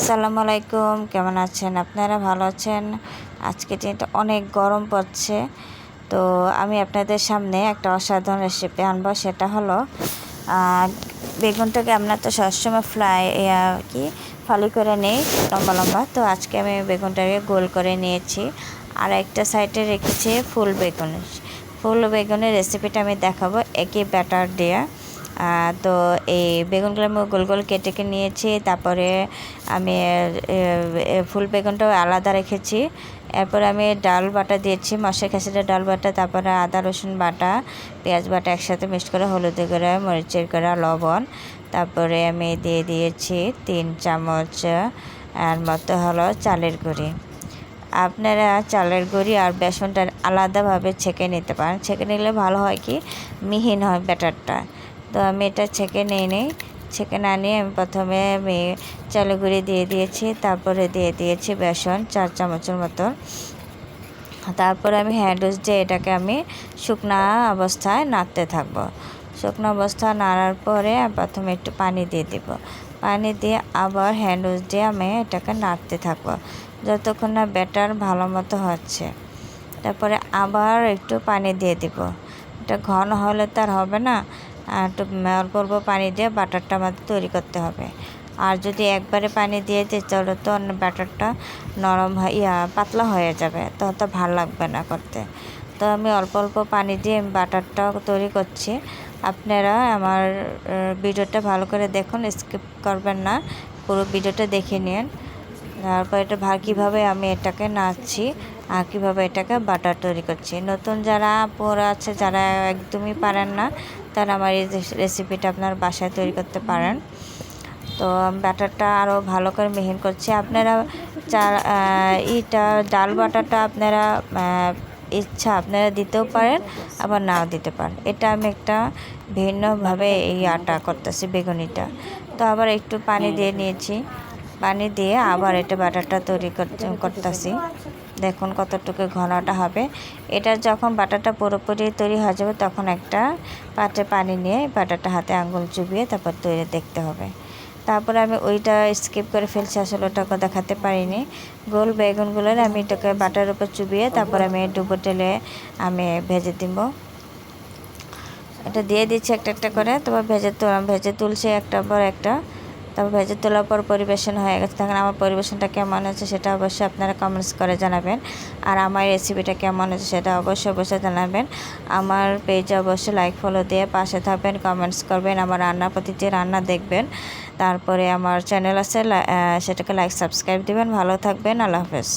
আসসালামু আলাইকুম কেমন আছেন? আপনারা ভালো আছেন? আজকে দিনটা অনেক গরম পড়ছে তো আমি আপনাদের সামনে একটা অসাধারণ রেসিপি আনব সেটা হলো বেগুনটাকে আমরা তো সবসময় ফ্রাই কি ফালি করে নেই লম্বা লম্বা তো আজকে আমি বেগুনটাকে গোল করে নিয়েছি। আর একটা সাইডে রেখেছি ফুল বেগুন। ফুল বেগুনের রেসিপিটা আমি দেখাবো একই ব্যাটার আহ, তো এই বেগুনগুলো আমি গোল গোল কেটে কেটে নিয়েছি, তারপরে আমি ফুল বেগুনটাও আলাদা রেখেছি। এরপর আমি ডাল বাটা দিয়েছি, মশলা খেসারির ডাল বাটা, তারপরে আদা, রসুন বাটা, পেঁয়াজ বাটা একসাথে মিক্স করে হলুদের গুঁড়া, মরিচের গুঁড়া, লবণ, তারপরে আমি দিয়ে দিয়েছি তিন চামচ আর মতো হলো চালের গুঁড়ি। আপনারা চালের গুঁড়ি আর বেসনটা আলাদাভাবে ছেঁকে নিতে পারেন। ছেঁকে নিলে ভালো হয় কি? মিহিন হয় ব্যাটারটা। তো আমি এটা ছেঁকে নিয়ে নিই। ছেঁকে না নিয়ে আমি প্রথমে আমি চালের গুঁড়ি দিয়ে দিয়েছি, তারপরে দিয়ে দিয়েছি বেসন চার চামচের মতো। তারপরে আমি হ্যান্ডউইচ দিয়ে এটাকে আমি শুকনা অবস্থায় নাড়তে থাকব। শুকনো অবস্থা নাড়ার পরে প্রথমে একটু পানি দিয়ে দিব। পানি দিয়ে আবার হ্যান্ডউইচ দিয়ে আমি এটাকে নাড়তে থাকব। যতক্ষণ না ব্যাটার ভালো মতো হচ্ছে। তারপরে আবার একটু পানি দিয়ে দিব। এটা ঘন হলে তার হবে না। অল্প অল্প পানি দিয়ে বাটারটা আমাদের তৈরি করতে হবে। আর যদি একবারে পানি দিয়ে দিই, তাহলে তো ব্যাটারটা নরম ইয়া, পাতলা হয়ে যাবে। তখন তো ভালো লাগবে না করতে। তো আমি অল্প অল্প পানি দিয়ে বাটারটা তৈরি করছি। আপনারা আমার ভিডিওটা ভালো করে দেখুন, স্কিপ করবেন না। পুরো ভিডিওটা দেখে নিন। তারপর এটা ভা কীভাবে আমি এটাকে নাচছি আর কীভাবে এটাকে বাটার তৈরি করছি। নতুন যারা পড়া আছে যারা একদমই পারেন না তারা আমার এই রেসিপিটা আপনার বাসায় তৈরি করতে পারেন। তো ব্যাটারটা আরও ভালো করে মিহিন করছি। আপনারা চা আহ, ইটা ডাল বাটারটা আপনারা ইচ্ছা আপনারা দিতেও পারেন আবার নাও দিতে পারেন। এটা আমি একটা ভিন্নভাবে এই আটা করতেছি বেগুনিটা। তো আবার একটু পানি দিয়ে নিয়েছি। পানি দিয়ে আবার এটা বাটারটা তৈরি করতে করতেছি। দেখুন কতটুকু ঘনটা হবে। এটা যখন বাটারটা পুরোপুরি তৈরি হয়ে যাবে, তখন একটা পাত্রে পানি নিয়ে বাটারটা হাতে আঙুল চুবিয়ে তারপর তৈরি দেখতে হবে। তারপরে আমি ওইটা স্কিপ করে ফেলছি, আসলে ওটাকে দেখাতে পারিনি। গোল বেগুনগুলোর আমি এটাকে বাটার উপর চুবিয়ে তারপর আমি ডুবো তেলে আমি ভেজে দিব। এটা দিয়ে দিচ্ছি একটা একটা করে, তারপর ভেজে ভেজে তুলছি একটা পর একটা। তারপর ভেজে তোলার পর পরিবেশন হয়ে গেছে। তখন আমার পরিবেশনটা কেমন হয়েছে সেটা অবশ্যই আপনারা কমেন্টস করে জানাবেন। আর আমার রেসিপিটা কেমন হয়েছে সেটা অবশ্যই অবশ্যই জানাবেন। আমার পেজে অবশ্যই লাইক ফলো দিয়ে পাশে থাকবেন কমেন্টস করবেন, আমার রান্নার যে রান্না দেখবেন। তারপরে আমার চ্যানেল আছে সেটাকে লাইক সাবস্ক্রাইব দেবেন। ভালো থাকবেন, আল্লাহ হাফেজ।